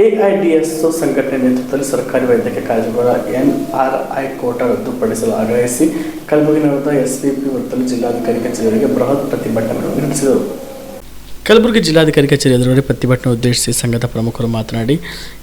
AIDS ಸಂಘಟನೆ ನೇತೃತ್ವದಲ್ಲಿ ಸರ್ಕಾರಿ ವೈದ್ಯಕೀಯ ಕಾಲೇಜುಗಳ ಐ ಕೋಟ ರದ್ದುಪಡಿಸಲು ಆಗ್ರಹಿಸಿ ಕಲಬುರಗಿ ನಗರದ ಪಿ ವೃತ್ತದಲ್ಲಿ ಜಿಲ್ಲಾಧಿಕಾರಿ ಕಚೇರಿಯವರಿಗೆ ಬೃಹತ್ ಪ್ರತಿಭಟನೆ ನಡೆಸಿದರು ಕಲಬುರಗಿ ಜಿಲ್ಲಾಧಿಕಾರಿ ಕಚೇರಿ ಎದುರುಗಡೆ ಪ್ರತಿಭಟನೆ ಉದ್ದೇಶಿಸಿ ಸಂಘದ ಪ್ರಮುಖರು ಮಾತನಾಡಿ,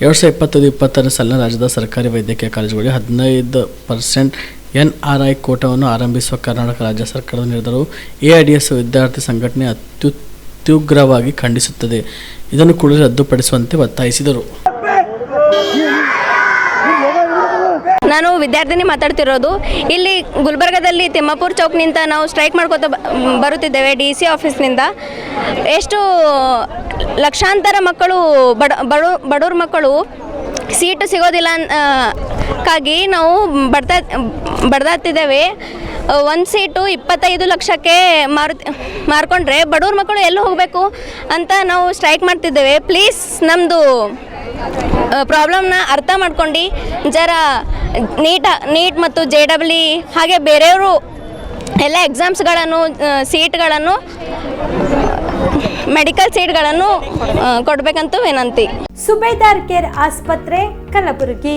ಎರಡು ಸಾವಿರದ ಇಪ್ಪತ್ತೈದು ಇಪ್ಪತ್ತರ ಸಾಲಿನ ರಾಜ್ಯದ ಸರ್ಕಾರಿ ವೈದ್ಯಕೀಯ ಕಾಲೇಜುಗಳಿಗೆ ಹದಿನೈದು ಪರ್ಸೆಂಟ್ ಎನ್ ಆರ್ ಐ ಕೋಟಾವನ್ನು ಆರಂಭಿಸುವ ಕರ್ನಾಟಕ ರಾಜ್ಯ ಸರ್ಕಾರದ ನಿರ್ಧಾರವು ಎಸ್ ವಿದ್ಯಾರ್ಥಿ ಸಂಘಟನೆ ಅತ್ಯುತ್ಯುಗ್ರವಾಗಿ ಖಂಡಿಸುತ್ತದೆ. ಇದನ್ನು ಕೂಡಲೇ ರದ್ದುಪಡಿಸುವಂತೆ ಒತ್ತಾಯಿಸಿದರು. ನಾನು ವಿದ್ಯಾರ್ಥಿನಿ ಮಾತಾಡ್ತಿರೋದು. ಇಲ್ಲಿ ಗುಲ್ಬರ್ಗದಲ್ಲಿ ತಿಮ್ಮಾಪುರ್ ಚೌಕ್ನಿಂದ ನಾವು ಸ್ಟ್ರೈಕ್ ಮಾಡ್ಕೋತ ಬರುತ್ತಿದ್ದೇವೆ ಡಿ ಸಿ ಆಫೀಸ್ನಿಂದ. ಎಷ್ಟು ಲಕ್ಷಾಂತರ ಮಕ್ಕಳು, ಬಡ ಬಡ, ಬಡವ್ರ ಮಕ್ಕಳು ಸೀಟು ಸಿಗೋದಿಲ್ಲ ಕಾಗಿ ನಾವು ಬಡ್ತಾ ಬಡ್ದಾಡ್ತಿದ್ದೇವೆ ಒಂದು ಸೀಟು ಇಪ್ಪತ್ತೈದು ಲಕ್ಷಕ್ಕೆ ಮಾರು, ಮಾರ್ಕೊಂಡ್ರೆ ಬಡವ್ರ ಮಕ್ಕಳು ಎಲ್ಲಿ ಹೋಗಬೇಕು ಅಂತ ನಾವು ಸ್ಟ್ರೈಕ್ ಮಾಡ್ತಿದ್ದೇವೆ. ಪ್ಲೀಸ್ ನಮ್ಮದು ಪ್ರಾಬ್ಲಮ್ನ ಅರ್ಥ ಮಾಡ್ಕೊಂಡು ಜರ ನೀಟ, ನೀಟ್ ಮತ್ತು ಜೆ ಡಬ್ಲಿ ಹಾಗೆ ಬೇರೆಯವರು ಎಲ್ಲ ಎಕ್ಸಾಮ್ಸ್ಗಳನ್ನು ಸೀಟ್ಗಳನ್ನು, ಮೆಡಿಕಲ್ ಸೀಟ್ಗಳನ್ನು ಕೊಡಬೇಕಂತ ವಿನಂತಿ. ಸುಬೇದಾರ್ ಕೇರ್ ಆಸ್ಪತ್ರೆ, ಕಲಬುರಗಿ.